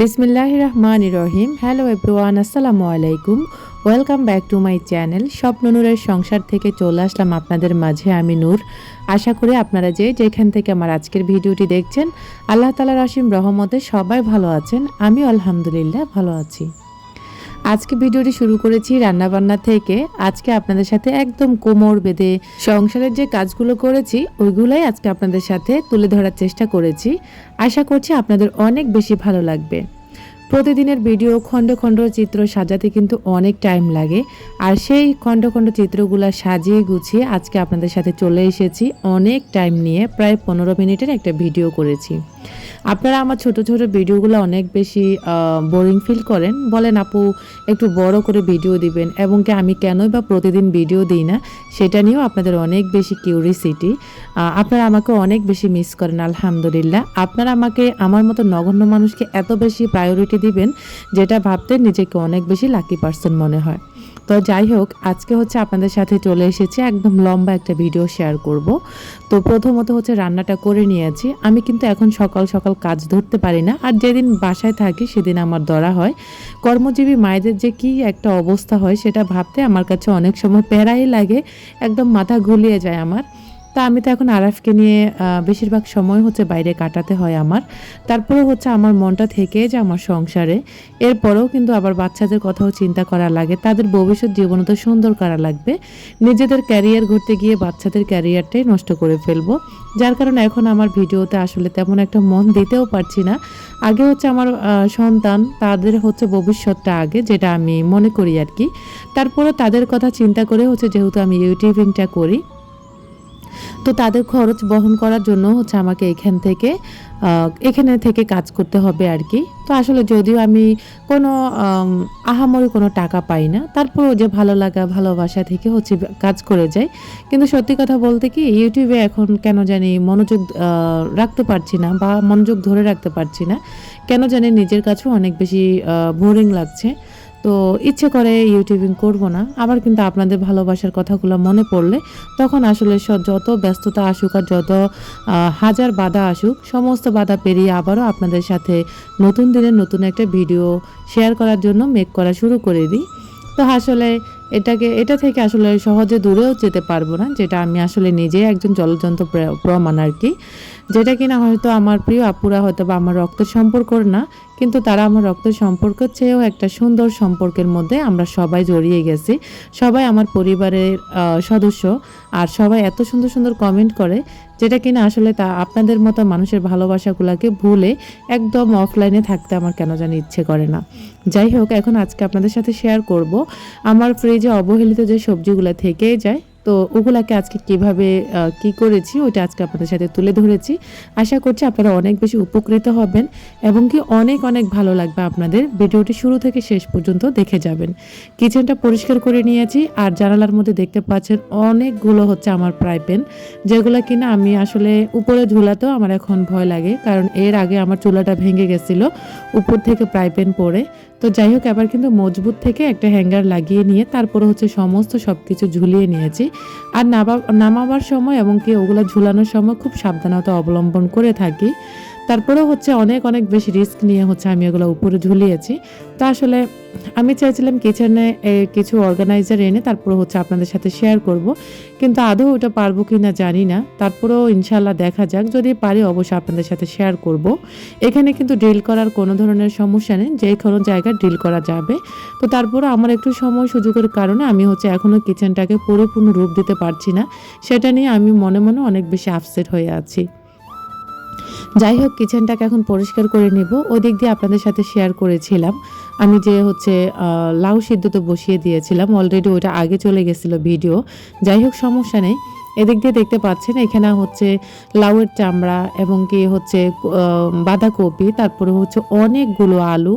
বিসমিল্লাহ রহমান রহিম hello everyone আসসালামু আলাইকুম। Welcome back to my channel স্বপ্ন নূরের সংসার থেকে চলে আসলাম আপনাদের মাঝে, আমি নূর। আশা করি আপনারা যে যেখান থেকে আমার আজকের ভিডিওটি দেখছেন, আল্লাহ তালার অসীম রহমতে সবাই ভালো আছেন। আমি আলহামদুলিল্লাহ ভালো আছি। আজকে ভিডিওটি শুরু করেছি রান্নাবান্না থেকে। আজকে আপনাদের সাথে একদম কোমর বেঁধে সংসারের যে কাজগুলো করেছি, ওইগুলোই আজকে আপনাদের সাথে তুলে ধরার চেষ্টা করেছি। আশা করছি আপনাদের অনেক বেশি ভালো লাগবে। প্রতিদিনের ভিডিও, খণ্ড খণ্ড চিত্র সাজাতে কিন্তু অনেক টাইম লাগে। আর সেই খণ্ড খণ্ড চিত্রগুলো সাজিয়ে গুছিয়ে আজকে আপনাদের সাথে চলে এসেছি। অনেক টাইম নিয়ে প্রায় পনেরো মিনিটের একটা ভিডিও করেছি। আপনারা আমার ছোট ছোট ভিডিওগুলো অনেক বেশি বোরিং ফিল করেন। বলেন, আপু, একটু বড় করে ভিডিও দিবেন এবং কি, আমি কেনই বা প্রতিদিন ভিডিও দিই না? সেটা নিয়েও আপনাদের অনেক বেশি কিউরিসিটি আপনারা আমাকে অনেক বেশি মিস করেন, আলহামদুলিল্লাহ। আপনারা আমাকে, আমার মতো নগণ্য মানুষকে এত বেশি প্রায়োরিটি দিবেন, যেটা ভাবতে নিজেকে অনেক বেশি লাকি পার্সন মনে হয়। তো যাই হোক, আজকে হচ্ছে আপনাদের সাথে চলে এসেছি, একদম লম্বা একটা ভিডিও শেয়ার করব। তো প্রথমত হচ্ছে রান্নাটা করে নিয়েছি। আমি কিন্তু এখন সকাল সকাল কাজ ধরতে পারি না, আর যেদিন বাসায় থাকি সেদিন আমার ধরা হয়। কর্মজীবী মায়েদের যে কি একটা অবস্থা হয় সেটা ভাবতে আমার কাছে অনেক সময় প্যারাই লাগে, একদম মাথা ঘুলিয়ে যায় আমার। তা আমি তো এখন আরাফকে নিয়ে বেশিরভাগ সময় হচ্ছে বাইরে কাটাতে হয় আমার। তারপরে হচ্ছে আমার মনটা থেকে যে আমার সংসারে। এরপরেও কিন্তু আবার বাচ্চাদের কথাও চিন্তা করা লাগে। তাদের ভবিষ্যৎ জীবন তো সুন্দর করা লাগবে। নিজেদের ক্যারিয়ার ঘুরতে গিয়ে বাচ্চাদের ক্যারিয়ারটাই নষ্ট করে ফেলব। যার কারণে এখন আমার ভিডিওতে আসলে তেমন একটা মন দিতেও পারছি না। আগে হচ্ছে আমার সন্তান, তাদের হচ্ছে ভবিষ্যৎটা আগে, যেটা আমি মনে করি আর কি। তারপরে তাদের কথা চিন্তা করে হচ্ছে যেহেতু আমি ইউটিউবিংটা করি তো তাদের খরচ বহন করার জন্য হচ্ছে আমাকে এখান থেকে এখানে থেকে কাজ করতে হবে আর কি। তো আসলে যদিও আমি কোনো আহামরি কোনো টাকা পাই না, তারপরও যে ভালো লাগা, ভালোবাসা থেকে হচ্ছে কাজ করে যাই। কিন্তু সত্যি কথা বলতে কি, ইউটিউবে এখন কেন জানি মনোযোগ রাখতে পারছি না বা মনোযোগ ধরে রাখতে পারছি না। কেন জানি নিজের কাছেও অনেক বেশি বোরিং লাগছে। তো ইচ্ছে করে ইউটিউবিং করব না। আবার কিন্তু আপনাদের ভালোবাসার কথাগুলো মনে পড়লে তখন আসলে যত ব্যস্ততা আসুক আর যত হাজার বাধা আসুক, সমস্ত বাধা পেরিয়ে আবারও আপনাদের সাথে নতুন দিনের নতুন একটা ভিডিও শেয়ার করার জন্য মেক করা শুরু করে দিই। তো আসলে এটাকে, এটা থেকে আসলে সহজে দূরেও যেতে পারব না, যেটা আমি আসলে নিজে একজন জলযন্ত্র প্রমাণ আর কি। যেটা কিনা হয়তো আমার প্রিয় আপুরা হয়তো বা আমার রক্তের সম্পর্ক না, কিন্তু তারা আমার রক্তের সম্পর্কের চেয়েও একটা সুন্দর সম্পর্কের মধ্যে আমরা সবাই জড়িয়ে গেছি। সবাই আমার পরিবারের সদস্য আর সবাই এত সুন্দর সুন্দর কমেন্ট করে যেটা কিনা আসলে তা আপনাদের মতো মানুষের ভালোবাসাগুলোকে ভুলে একদম অফলাইনে থাকতে আমার কেন জানি ইচ্ছে করে না। যাই হোক, এখন আজকে আপনাদের সাথে শেয়ার করব। আমার ফ্রিজে অবহেলিত যে সবজিগুলো থেকেই যায় তো ওগুলাকে আজকে কীভাবে কি করেছি ওইটা আজকে আপনাদের সাথে তুলে ধরেছি। আশা করছি আপনারা অনেক বেশি উপকৃত হবেন এবং কি অনেক অনেক ভালো লাগবে আপনাদের। ভিডিওটি শুরু থেকে শেষ পর্যন্ত দেখে যাবেন। কিচেনটা পরিষ্কার করে নিয়েছি আর জানালার মধ্যে দেখতে পাচ্ছেন অনেকগুলো হচ্ছে আমার প্রায় পেন, যেগুলো কিনা আমি আসলে উপরে ঝুলাতেও আমার এখন ভয় লাগে। কারণ এর আগে আমার চুলাটা ভেঙে গেছিল, উপর থেকে প্রায় পেন পরে তো যাই হোক, এবার কিন্তু মজবুত থেকে একটা হ্যাঙ্গার লাগিয়ে নিয়ে তারপরে হচ্ছে সমস্ত সব কিছু ঝুলিয়ে নিয়েছি। আর নামা নামাবার সময় এবং কি ওগুলো ঝুলানোর সময় খুব সাবধানতা অবলম্বন করে থাকি। তারপরেও হচ্ছে অনেক অনেক বেশি রিস্ক নিয়ে হচ্ছে আমি এগুলো উপরে ঝুলিয়েছি। তো আসলে আমি চাইছিলাম কিচেনে কিছু অর্গানাইজার এনে তারপরে হচ্ছে আপনাদের সাথে শেয়ার করব। কিন্তু আদৌ ওটা পারব কি না জানি না। তারপরেও ইনশাল্লাহ দেখা যাক। যদি পারি অবশ্যই আপনাদের সাথে শেয়ার করব। এখানে কিন্তু ড্রিল করার কোনো ধরনের সমস্যা নেই। যে কোনো জায়গায় ড্রিল করা যাবে। তো তারপরে আমার একটু সময় সুযোগের কারণে আমি হচ্ছে এখনও কিচেনটাকে পরিপূর্ণ রূপ দিতে পারছি না। সেটা নিয়ে আমি মনে মনে অনেক বেশি আপসেট হয়ে আছি। যাই হোক, কিচেনটাকে এখন পরিষ্কার করে নেব। ওই দিক দিয়ে আপনাদের সাথে শেয়ার করেছিলাম। আমি যে হচ্ছে লাউ সিদ্ধ তো বসিয়ে দিয়েছিলাম। অলরেডি ওটা আগে চলে গেছিল ভিডিও যাই হোক, সমস্যা নেই। এদিক দিয়ে দেখতে পাচ্ছেন, এখানে হচ্ছে লাউয়ের চামড়া এবং কি হচ্ছে বাঁধাকপি, তারপরে হচ্ছে অনেকগুলো আলু।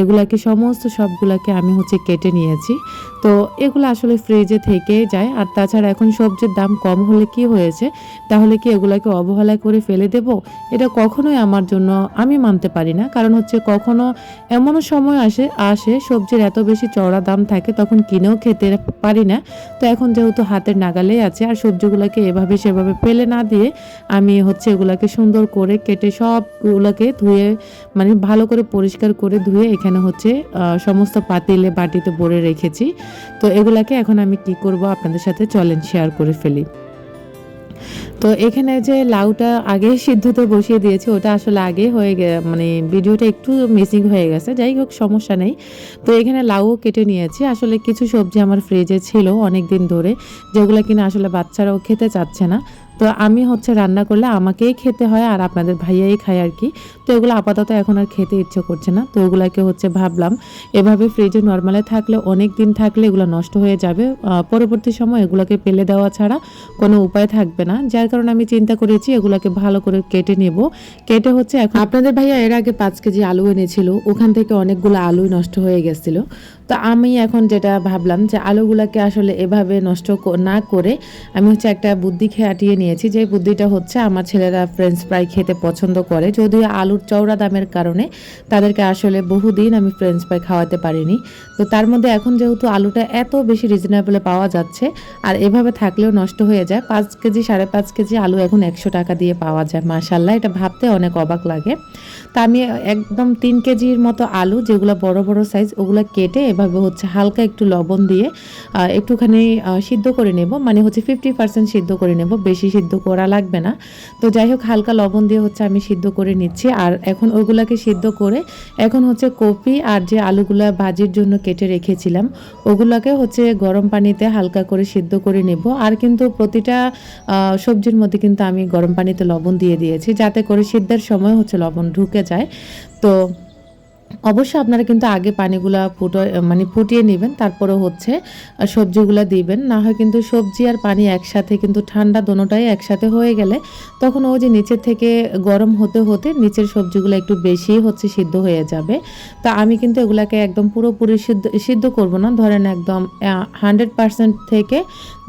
এগুলাকে সমস্ত সবগুলাকে আমি হচ্ছে কেটে নিয়েছি। তো এগুলো আসলে ফ্রিজে থেকে যায়। আর তাছাড়া এখন সবজির দাম কম হলে কি হয়েছে? তাহলে কি এগুলাকে অবহেলা করে ফেলে দেব? এটা কখনোই আমার জন্য আমি মানতে পারি না। কারণ হচ্ছে কখনো এমনও সময় আসে আসে সবজির এত বেশি চড়া দাম থাকে তখন কিনেও খেতে পারি না। তো এখন যেহেতু হাতের নাগালেই আছে, আর সবজিগুলোকে এভাবে সেভাবে ফেলে না দিয়ে আমি হচ্ছে এগুলাকে সুন্দর করে কেটে সবগুলোকে ধুয়ে মানে ভালো করে পরিষ্কার করে ধুয়ে এখানে হচ্ছে সমস্ত পাতিলে বাটিতে ভরে রেখেছি। তো এগুলাকে এখন আমি কি করব আপনাদের সাথে চলেন শেয়ার করে ফেলি। তো এখানে যে লাউটা আগে সিদ্ধতে বসিয়ে দিয়েছি, ওটা আসলে আগে হয়ে মানে ভিডিওটা একটু মিসিং হয়ে গেছে, যাই হোক সমস্যা নেই। তো এখানে লাউও কেটে নিয়েছি, আসলে কিছু সবজি আমার ফ্রিজে ছিল অনেক দিন ধরে, যেগুলো কিনা আসলে বাচ্চারাও খেতে চাচ্ছে না। তো আমি হচ্ছে রান্না করলে আমাকেই খেতে হয় আর আপনাদের ভাইয়াই খায় আর কি। তো এগুলো আপাতত এখন আর খেতে ইচ্ছে করছে না, তো ওগুলাকে হচ্ছে ভাবলাম, এভাবে ফ্রিজে নর্মালে থাকলে অনেক দিন থাকলে এগুলো নষ্ট হয়ে যাবে পরবর্তী সময় এগুলোকে পেলে দেওয়া ছাড়া কোনো উপায় থাকবে না। যার কারণে আমি চিন্তা করেছি এগুলাকে ভালো করে কেটে নেব। কেটে হচ্ছে এখন আপনাদের ভাইয়া এর আগে পাঁচ কেজি আলু এনেছিল, ওখান থেকে অনেকগুলো আলু নষ্ট হয়ে গেছিল। তো আমি এখন যেটা ভাবলাম যে আলুগুলাকে আসলে এভাবে নষ্ট না করে আমি হচ্ছে একটা বুদ্ধি খেয়াটিয়ে নিয়েছি যে বুদ্ধিটা হচ্ছে আমার ছেলেরা ফ্রেঞ্চ ফ্রাই খেতে পছন্দ করে। যদিও আলুর চওড়া দামের কারণে তাদেরকে আসলে বহুদিন আমি ফ্রেঞ্চ ফ্রাই খাওয়াতে পারিনি। তো তার মধ্যে এখন যেহেতু আলুটা এত বেশি রিজনেবলে পাওয়া যাচ্ছে, আর এভাবে থাকলেও নষ্ট হয়ে যায়, পাঁচ কেজি সাড়ে পাঁচ কেজি আলু এখন একশো টাকা দিয়ে পাওয়া যায়। মাশাল্লাহ এটা ভাবতে অনেক অবাক লাগে। তা আমি একদম তিন কেজির মতো আলু যেগুলো বড় বড় সাইজ ওগুলো কেটে এভাবে হচ্ছে হালকা একটু লবণ দিয়ে একটুখানি সিদ্ধ করে নেব। মানে হচ্ছে ফিফটি পার্সেন্ট সিদ্ধ করে নেব, বেশি সিদ্ধ করা লাগবে না। তো যাই হোক, হালকা লবণ দিয়ে হচ্ছে আমি সিদ্ধ করে নিচ্ছি। আর এখন ওগুলাকে সিদ্ধ করে, এখন হচ্ছে কপি আর যে আলুগুলা ভাজির জন্য কেটে রেখেছিলাম, ওগুলাকে হচ্ছে গরম পানিতে হালকা করে সিদ্ধ করে নেব। আর কিন্তু প্রতিটা সবজির মধ্যে কিন্তু আমি গরম পানিতে লবণ দিয়ে দিয়েছি, যাতে করে সিদ্ধের সময় হচ্ছে লবণ ঢুকে যায়। তো অবশ্যই আপনারা কিন্তু আগে পানিগুলা ফুটো মানে ফুটিয়ে নেবেন, তারপরে হচ্ছে সবজিগুলো দিবেন। না হয় কিন্তু সবজি আর পানি একসাথে কিন্তু ঠান্ডা দোনোটাই একসাথে হয়ে গেলে তখন ও যে নিচের থেকে গরম হতে হতে নিচের সবজিগুলো একটু বেশি হচ্ছে সিদ্ধ হয়ে যাবে। তো আমি কিন্তু এগুলাকে একদম পুরোপুরি সিদ্ধ সিদ্ধ করব না, ধরেন একদম হান্ড্রেড পার্সেন্ট থেকে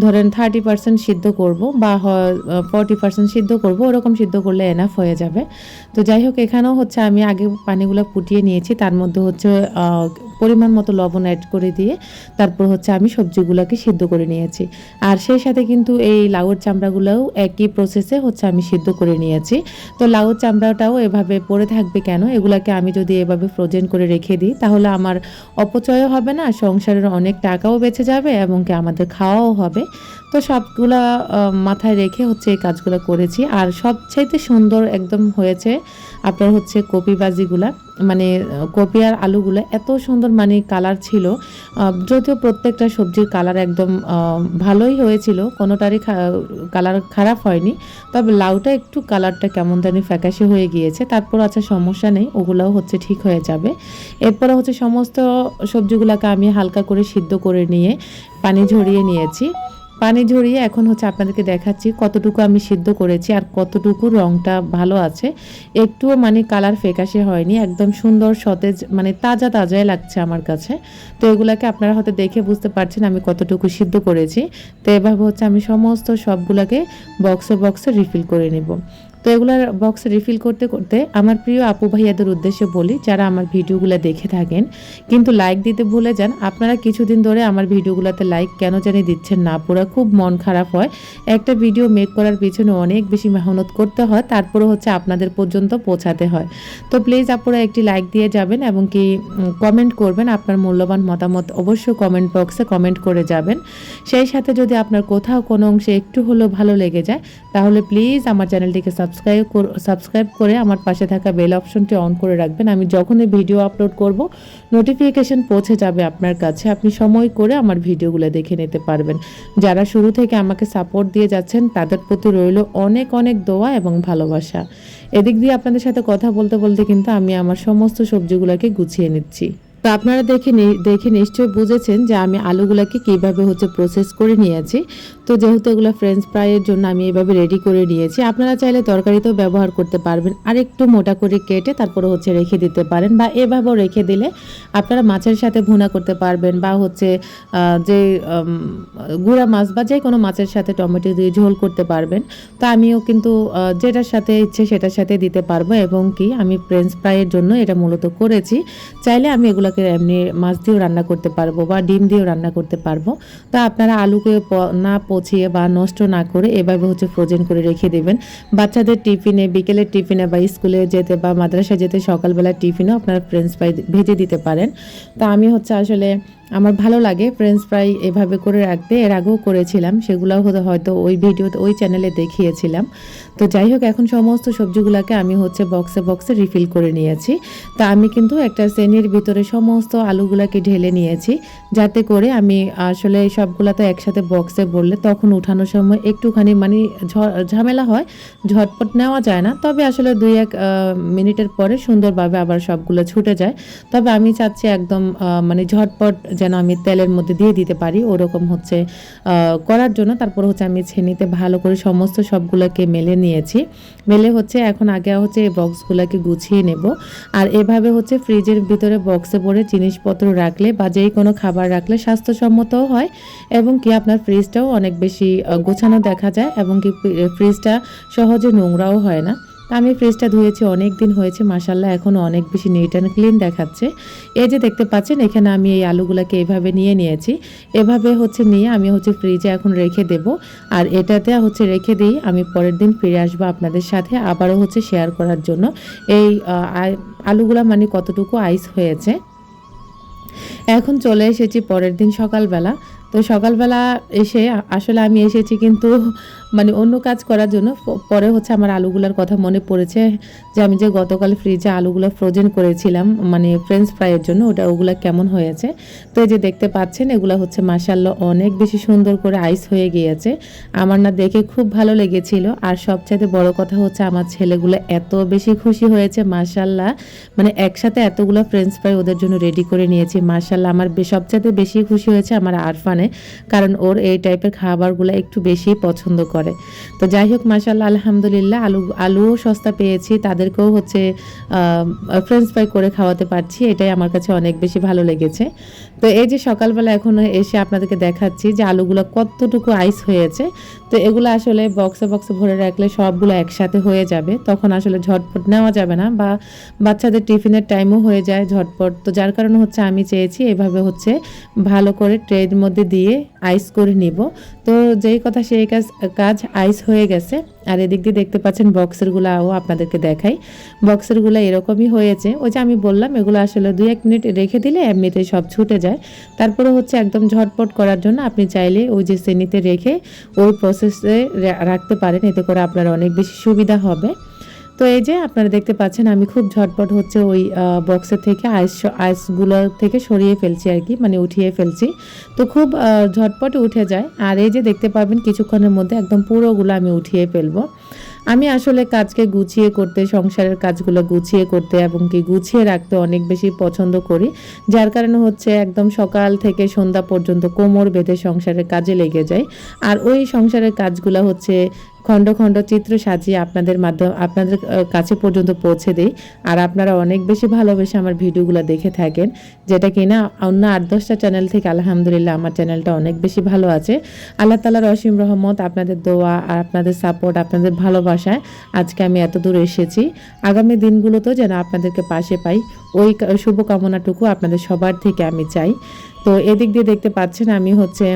ধরেন থার্টি পার্সেন্ট সিদ্ধ করব বা ফর্টি পার্সেন্ট সিদ্ধ করব, ওরকম সিদ্ধ করলে এনাফ হয়ে যাবে। তো যাই হোক, এখানেও হচ্ছে আমি আগে পানিগুলো ফুটিয়ে নিয়েছি। তার মধ্যে হচ্ছে পরিমাণ মতো লবণ অ্যাড করে দিয়ে তারপর হচ্ছে আমি সবজিগুলোকে সিদ্ধ করে নিয়েছি। আর সেই সাথে কিন্তু এই লাউর চামড়াগুলোও একই প্রসেসে হচ্ছে আমি সিদ্ধ করে নিয়েছি। তো লাউর চামড়াটাও এভাবে পড়ে থাকবে কেন? এগুলাকে আমি যদি এভাবে ফ্রোজেন করে রেখে দিই, তাহলে আমার অপচয়ও হবে না, সংসারের অনেক টাকাও বেঁচে যাবে এবং কি আমাদের খাওয়াও হবে। তো সবগুলা মাথায় রেখে হচ্ছে এই কাজগুলো করেছি। আর সবচাইতে সুন্দর একদম হয়েছে আপনার হচ্ছে কপি বাজিগুলা মানে কপি আর আলুগুলো এত সুন্দর মানে কালার ছিল। যদিও প্রত্যেকটা সবজির কালার একদম ভালোই হয়েছিল, কোনোটারই কালার খারাপ হয়নি। তবে লাউটা একটু কালারটা কেমন জানি ফ্যাকাশে হয়ে গিয়েছে। তারপর আচ্ছা সমস্যা নেই, ওগুলাও হচ্ছে ঠিক হয়ে যাবে। এরপরে হচ্ছে সমস্ত সবজিগুলোকে আমি হালকা করে সিদ্ধ করে নিয়ে, পানি ঝরিয়ে নিয়েছি। পানি ঝরিয়ে এখন হচ্ছে আপনাদেরকে দেখাচ্ছি কতটুকু আমি সিদ্ধ করেছি আর কতটুকু রংটা ভালো আছে। একটুও মানে কালার ফেকাশে হয়নি, একদম সুন্দর সতেজ মানে তাজা তাজাই লাগছে আমার কাছে। তো এগুলাকে আপনারা হয়তো দেখে বুঝতে পারছেন আমি কতটুকু সিদ্ধ করেছি। তো এভাবে হচ্ছে আমি সমস্ত সবগুলোকে বক্সে বক্সে রিফিল করে নেব। তো এগুলার বক্স রিফিল করতে করতে আমার প্রিয় আপু ভাইয়াদের উদ্দেশ্যে বলি, যারা আমার ভিডিওগুলো দেখে থাকেন, কিন্তু লাইক দিতে ভুলে যান, আপনারা কিছুদিন ধরে আমার ভিডিওগুলোতে লাইক কেন জানি দিচ্ছেন না, পুরো খুব মন খারাপ হয়। একটা ভিডিও মেক করার পিছনে অনেক বেশি মেহনত করতে হয় তারপরে হচ্ছে আপনাদের পর্যন্ত পৌঁছাতে হয়। তো প্লিজ আপনারা একটি লাইক দিয়ে যাবেন এবং কি কমেন্ট করবেন, আপনার মূল্যবান মতামত অবশ্যই কমেন্ট বক্সে কমেন্ট করে যাবেন। সেই সাথে যদি আপনার কোথাও কোনো অংশে একটু হলেও ভালো লেগে যায়, তাহলে প্লিজ আমার চ্যানেলটিকে সাবস্ক্রাইব সাবস্ক্রাইব করে আমার পাশে থাকা বেল অপশনটি অন করে রাখবেন। আমি যখনই ভিডিও আপলোড করব নোটিফিকেশন পৌঁছে যাবে আপনার কাছে। আপনি সময় করে আমার ভিডিওগুলো দেখে নিতে পারবেন। যারা শুরু থেকে আমাকে সাপোর্ট দিয়ে যাচ্ছেন, তাদের প্রতি রইল অনেক অনেক দোয়া এবং ভালোবাসা। এদিক দিয়ে আপনাদের সাথে কথা বলতে বলতে কিন্তু আমি আমার সমস্ত সবজিগুলোকে গুছিয়ে নিচ্ছি। তো আপনারা দেখে দেখে নিশ্চয়ই বুঝেছেন যে আমি আলুগুলাকে কীভাবে হচ্ছে প্রসেস করে নিয়েছি। তো যেহেতু এগুলো ফ্রেঞ্চ ফ্রাইয়ের জন্য আমি এভাবে রেডি করে নিয়েছি, আপনারা চাইলে তরকারিতেও ব্যবহার করতে পারবেন। আর একটু মোটা করে কেটে তারপরে হচ্ছে রেখে দিতে পারেন বা এভাবেও রেখে দিলে আপনারা মাছের সাথে ভুনা করতে পারবেন বা হচ্ছে যে গুঁড়া মাছ বা যে কোনো মাছের সাথে টমেটো দিয়ে ঝোল করতে পারবেন। তো আমিও কিন্তু যেটার সাথে ইচ্ছে সেটার সাথে দিতে পারব এবং কি আমি ফ্রেঞ্চ ফ্রাইয়ের জন্য এটা মূলত করেছি। চাইলে আমি এগুলোকে আলুগুলোকে এমনি মাছ দিয়েও রান্না করতে পারব বা ডিম দিয়েও রান্না করতে পারব। তো আপনারা আলুকে না পচিয়ে বা নষ্ট না করে এভাবে হচ্ছে ফ্রোজেন করে রেখে দেবেন। বাচ্চাদের টিফিনে, বিকেলের টিফিনে বা স্কুলে যেতে বা মাদ্রাসায় যেতে সকালবেলা টিফিনেও আপনারা ফ্রেঞ্চ ফ্রাই ভেজে দিতে পারেন। তা আমি হচ্ছে আসলে আমার ভালো লাগে ফ্রেঞ্চ ফ্রাই এভাবে করে রাখতে। এর আগেও করেছিলাম সেগুলো হয়তো ওই ভিডিওতে, ওই চ্যানেলে দেখিয়েছিলাম। তো যাই হোক, এখন সমস্ত সবজিগুলোকে আমি হচ্ছে বক্সে বক্সে রিফিল করে নিয়েছি। তা আমি কিন্তু একটা শ্রেণির ভিতরে সমস্ত আলুগুলাকে ঢেলে নিয়েছি, যাতে করে আমি আসলে সবগুলা তো একসাথে বক্সে বললে তখন উঠানোর সময় একটুখানি মানে ঝামেলা হয়, ঝটপট নেওয়া যায় না। তবে আসলে দুই এক মিনিটের পরে সুন্দরভাবে আবার সবগুলো ছুটে যায়। তবে আমি চাচ্ছি একদম মানে ঝটপট যেন আমি তেলের মধ্যে দিয়ে দিতে পারি। ওরকম হচ্ছে করার জন্য। তারপর হচ্ছে আমি ছেনিতে ভালো করে সমস্ত সবগুলোকে মেলে নিয়েছি। মেলে হচ্ছে এখন আগে হচ্ছে এই বক্সগুলোকে গুছিয়ে নেব। আর এভাবে হচ্ছে ফ্রিজের ভিতরে বক্সে পরে জিনিসপত্র রাখলে বা যেই কোনো খাবার রাখলে স্বাস্থ্যসম্মতও হয় এবং কি আপনার ফ্রিজটাও অনেক বেশি গোছানো দেখা যায় এবং কি ফ্রিজটা সহজে নোংরাও হয় না। আমি ফ্রিজটা ধুয়েছি, অনেক দিন হয়েছে মাসাল্লাহ এখনও অনেক বেশি নিট অ্যান্ড ক্লিন দেখাচ্ছে। এই যে দেখতে পাচ্ছেন, এখানে আমি এই আলুগুলোকে এভাবে নিয়ে নিয়েছি। এভাবে হচ্ছে নিয়ে আমি হচ্ছে ফ্রিজে এখন রেখে দেব। আর এটাতে হচ্ছে রেখে দিই, আমি পরের দিন ফিরে আসব আপনাদের সাথে আবারও হচ্ছে শেয়ার করার জন্য। এই আলুগুলা মানে কতটুকু আইস হয়েছে। এখন চলে এসেছি পরের দিন সকালবেলা। তো সকালবেলা এসে আসলে আমি এসেছি কিন্তু মানে অন্য কাজ করার জন্য পরে হচ্ছে আমার আলুগুলার কথা মনে পড়েছে যে আমি যে গতকাল ফ্রিজে আলুগুলো ফ্রোজেন করেছিলাম মানে ফ্রেঞ্চ ফ্রাইয়ের জন্য, ওটা, ওগুলো কেমন হয়েছে? তো এই যে দেখতে পাচ্ছেন, এগুলো হচ্ছে মাসাল্লাহ অনেক বেশি সুন্দর করে আইস হয়ে গিয়েছে। আমার না দেখে খুব ভালো লেগেছিল। আর সবচাইতে বড় কথা হচ্ছে আমার ছেলেগুলো এত বেশি খুশি হয়েছে মাসাল্লাহ মানে একসাথে এতগুলো ফ্রেঞ্চ ফ্রাই ওদের জন্য রেডি করে নিয়েছি মার্শাল্লাহ আমার সবচাইতে বেশি খুশি হয়েছে আমার আরফানে, কারণ ওর এই টাইপের খাবারগুলো একটু বেশি পছন্দ করে। তো যাই হোক মার্শাল্লাহ আলহামদুলিল্লাহ, আলু আলুও সস্তা পেয়েছি। তাদেরকেও হচ্ছে ফ্রেঞ্চ ফ্রাই করে খাওয়াতে পারছি। এটাই আমার কাছে অনেক বেশি ভালো লেগেছে। তো এই যে সকালবেলা এখন এসে আপনাদেরকে দেখাচ্ছি যে আলুগুলো কতটুকু আইস হয়েছে। তো এগুলো আসলে বক্সে বক্সে ভরে রাখলে সবগুলো একসাথে হয়ে যাবে। তখন আসলে ঝটপট নেওয়া যাবে না বা বাচ্চাদের টিফিনের টাইমও হয়ে যায় ঝটপট। তো যার কারণে হচ্ছে আমি চেয়েছি এভাবে হচ্ছে ভালো করে ট্রের মধ্যে দিয়ে আইস করে নিব। তো যেই কথা সেই কাজ কাজ আইস হয়ে গেছে। আর এদিক দিয়ে দেখতে পাচ্ছেন বক্সেরগুলাও আপনাদেরকে দেখাই। বক্সেরগুলো এরকমই হয়েছে। ওই যে আমি বললাম, এগুলো আসলে দুই এক মিনিট রেখে দিলে এমনিতে সব ছুটে যায়। তারপরে হচ্ছে একদম ঝটপট করার জন্য আপনি চাইলে ওই যে শ্রেণীতে রেখে ওই প্রসেসে রাখতে পারেন। এতে করে আপনার অনেক বেশি সুবিধা হবে। তো এই যে আপনারা দেখতে পাচ্ছেন, আমি খুব ঝটপট হচ্ছে ওই বক্সের থেকে আইস আইসগুলো থেকে সরিয়ে ফেলছি আর কি মানে উঠিয়ে ফেলছি। তো খুব ঝটপট উঠে যায়। আর এই যে দেখতে পাবেন, কিছুক্ষণের মধ্যে একদম পুরোগুলো আমি উঠিয়ে ফেলব। আমি আসলে কাজকে গুছিয়ে করতে, সংসারের কাজগুলো গুছিয়ে করতে এবং কি গুছিয়ে রাখতে অনেক বেশি পছন্দ করি। যার কারণে হচ্ছে একদম সকাল থেকে সন্ধ্যা পর্যন্ত কোমর বেঁধে সংসারের কাজে লেগে যায়। আর ওই সংসারের কাজগুলো হচ্ছে খণ্ড খণ্ড চিত্র সাজিয়ে আপনাদের মাধ্যমে আপনাদের কাছে পর্যন্ত পৌঁছে দিই। আর আপনারা অনেক বেশি ভালোবেসে আমার ভিডিওগুলো দেখে থাকেন, যেটা কিনা অন্য আট দশটা চ্যানেল থেকে আলহামদুলিল্লাহ আমার চ্যানেলটা অনেক বেশি ভালো আছে। আল্লাহ তালার অসীম রহমত, আপনাদের দোয়া আর আপনাদের সাপোর্ট আপনাদের ভালোবাসায় আজকে আমি এত দূর এসেছি। আগামী দিনগুলোতেও যেন আপনাদেরকে পাশে পাই। ওই শুভকামনাটুকু আপনাদের সবার থেকে আমি চাই। তো এদিক দিয়ে দেখতে পাচ্ছেন আমি হচ্ছে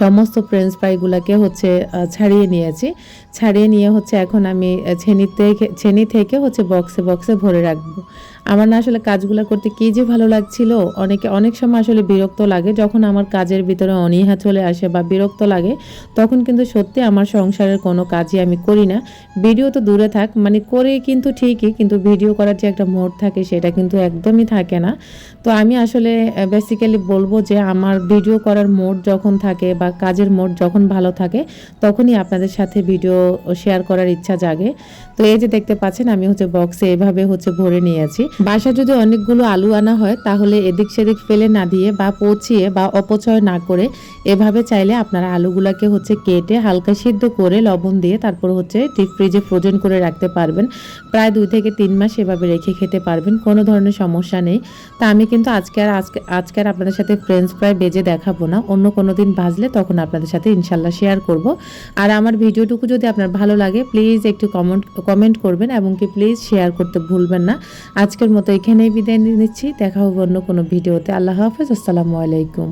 সমস্ত ফ্রেঞ্চ ফ্রাইগুলোকে হচ্ছে ছাড়িয়ে নিয়েছি। ছাড়িয়ে নিয়ে হচ্ছে এখন আমি ছেনি থেকে ছেনি থেকে হচ্ছে বক্সে বক্সে ভরে রাখব। আমার না আসলে কাজগুলো করতে কী যে ভালো লাগছিল, অনেকে অনেক সময় আসলে বিরক্ত লাগে। যখন আমার কাজের ভিতরে অনীহা চলে আসে বা বিরক্ত লাগে, তখন কিন্তু সত্যি আমার সংসারের কোনো কাজই আমি করি না। ভিডিও তো দূরে থাক মানে করি কিন্তু ঠিকই, কিন্তু ভিডিও করার যে একটা মোড থাকে সেটা কিন্তু একদমই থাকে না। তো আমি আসলে বেসিক্যালি বলব যে আমার ভিডিও করার মোড যখন থাকে বা কাজের মোড যখন ভালো থাকে, তখনই আপনাদের সাথে ভিডিও শেয়ার করার ইচ্ছা জাগে। তো এই যে দেখতে পাচ্ছেন, আমি হচ্ছে বক্সে এভাবে হচ্ছে ভরে নিয়েছি। বাসা যদি অনেকগুলো আলু আনা হয়, তাহলে এদিক সেদিক ফেলে না দিয়ে বা পচিয়ে বা অপচয় না করে এভাবে চাইলে আপনারা আলুগুলাকে হচ্ছে কেটে হালকা সিদ্ধ করে লবণ দিয়ে তারপর হচ্ছে ডিপ ফ্রিজে ফ্রোজেন করে রাখতে পারবেন। প্রায় দুই থেকে তিন মাস এভাবে রেখে খেতে পারবেন, কোনো ধরনের সমস্যা নেই। তা আমি কিন্তু আজকে আর আজকে আজকে আর আপনাদের সাথে ফ্রেঞ্চ ফ্রাই বেজে দেখাবো না, অন্য কোনো দিন ভাজলে তখন আপনাদের সাথে ইনশাল্লাহ শেয়ার করব। আর আমার ভিডিওটুকু যদি আপনার ভালো লাগে প্লিজ একটু কমেন্ট কমেন্ট করবেন এবং কি প্লিজ শেয়ার করতে ভুলবেন না। আজকে আজকের মতো এখানেই বিদায় নিচ্ছি। দেখা হবে অন্য কোনো ভিডিওতে। আল্লাহ হাফেজ। আসসালামু আলাইকুম।